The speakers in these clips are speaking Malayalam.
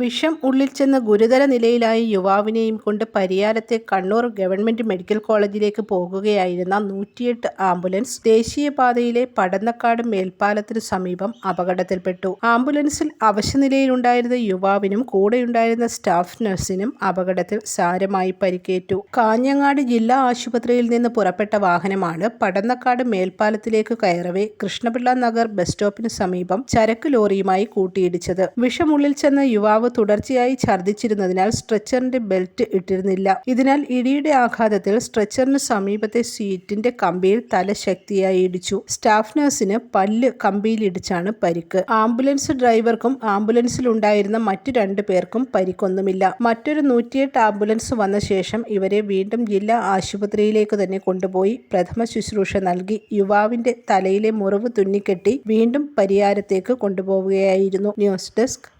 വിഷം ഉള്ളിൽ ചെന്ന് ഗുരുതര നിലയിലായ യുവാവിനെയും കൊണ്ട് പരിയാരത്തെ കണ്ണൂർ ഗവൺമെന്റ് മെഡിക്കൽ കോളേജിലേക്ക് പോകുകയായിരുന്ന നൂറ്റിയെട്ട് ആംബുലൻസ് ദേശീയപാതയിലെ പടന്നക്കാട് മേൽപ്പാലത്തിനു സമീപം അപകടത്തിൽപ്പെട്ടു. ആംബുലൻസിൽ അവശനിലയിലുണ്ടായിരുന്ന യുവാവിനും കൂടെയുണ്ടായിരുന്ന സ്റ്റാഫ് നഴ്സിനും അപകടത്തിൽ സാരമായി പരിക്കേറ്റു. കാഞ്ഞങ്ങാട് ജില്ലാ ആശുപത്രിയിൽ നിന്ന് പുറപ്പെട്ട വാഹനമാണ് പടന്നക്കാട് മേൽപ്പാലത്തിലേക്ക് കയറവേ കൃഷ്ണപിള്ള നഗർ ബസ് സ്റ്റോപ്പിന് സമീപം ചരക്ക് ലോറിയുമായി കൂട്ടിയിടിച്ചത്. വിഷമുള്ളിൽ ചെന്ന യുവാവ് തുടർച്ചയായി ഛർദ്ദിച്ചിരുന്നതിനാൽ സ്ട്രെച്ചറിന്റെ ബെൽറ്റ് ഇട്ടിരുന്നില്ല. ഇതിനാൽ ഇടിയുടെ ആഘാതത്തിൽ സ്ട്രെച്ചറിന് സമീപത്തെ സീറ്റിന്റെ കമ്പിയിൽ തല ശക്തിയായി ഇടിച്ചു. സ്റ്റാഫ് നഴ്സിന് പല്ല് കമ്പിയിൽ ഇടിച്ചാണ് പരിക്ക്. ആംബുലൻസ് ഡ്രൈവർക്കും ആംബുലൻസിൽ ഉണ്ടായിരുന്ന മറ്റു രണ്ടു പേർക്കും പരിക്കൊന്നുമില്ല. മറ്റൊരു നൂറ്റിയെട്ട് ആംബുലൻസ് വന്ന ശേഷം ഇവരെ വീണ്ടും ജില്ലാ ആശുപത്രിയിലേക്ക് തന്നെ കൊണ്ടുപോയി പ്രഥമ ശുശ്രൂഷ നൽകി. യുവാവിന്റെ തലയിലെ മുറിവ് തുന്നിക്കെട്ടി വീണ്ടും പരിയാരത്തേക്ക് കൊണ്ടുപോവുകയായിരുന്നു. News desk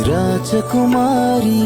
Rajakumari.